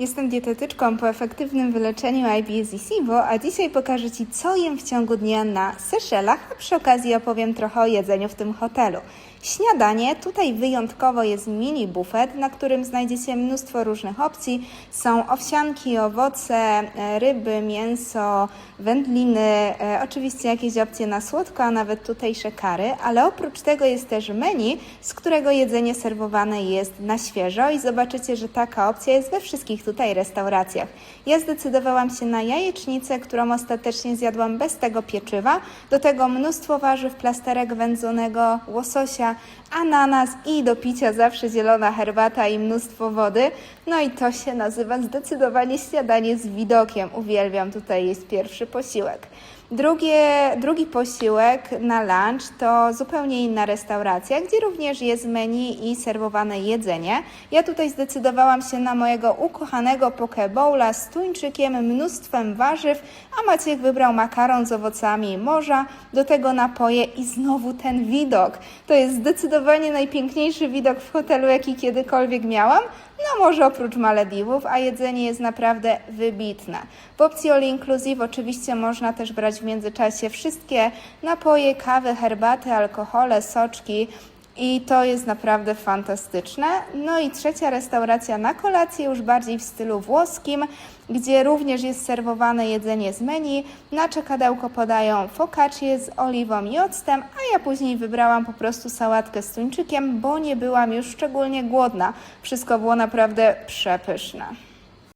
Jestem dietetyczką po efektywnym wyleczeniu IBS i SIBO, a dzisiaj pokażę Ci, co jem w ciągu dnia na Seszelach, a przy okazji opowiem trochę o jedzeniu w tym hotelu. Śniadanie, tutaj wyjątkowo jest mini bufet, na którym znajdziecie mnóstwo różnych opcji. Są owsianki, owoce, e, ryby, mięso, wędliny, e, oczywiście jakieś opcje na słodko, a nawet tutejsze kary, ale oprócz tego jest też menu, z którego jedzenie serwowane jest na świeżo i zobaczycie, że taka opcja jest we wszystkich tutaj restauracjach. Ja zdecydowałam się na jajecznicę, którą ostatecznie zjadłam bez tego pieczywa, do tego mnóstwo warzyw, plasterek wędzonego, łososia, ananas i do picia zawsze zielona herbata i mnóstwo wody. No i to się nazywa zdecydowanie śniadanie z widokiem. Uwielbiam tutaj jest pierwszy posiłek. Drugie, drugi posiłek na lunch to zupełnie inna restauracja, gdzie również jest menu i serwowane jedzenie. Ja tutaj zdecydowałam się na mojego ukochanego poke bowla z tuńczykiem, mnóstwem warzyw, a Maciek wybrał makaron z owocami morza, do tego napoje i znowu ten widok. To jest zdecydowanie najpiękniejszy widok w hotelu, jaki kiedykolwiek miałam. No może oprócz Malediwów, a jedzenie jest naprawdę wybitne. W opcji all inclusive oczywiście można też brać w międzyczasie wszystkie napoje, kawy, herbaty, alkohole, soczki. I to jest naprawdę fantastyczne. No i trzecia restauracja na kolację, już bardziej w stylu włoskim, gdzie również jest serwowane jedzenie z menu. Na czekadełko podają focaccię z oliwą i octem, a ja później wybrałam po prostu sałatkę z tuńczykiem, bo nie byłam już szczególnie głodna. Wszystko było naprawdę przepyszne.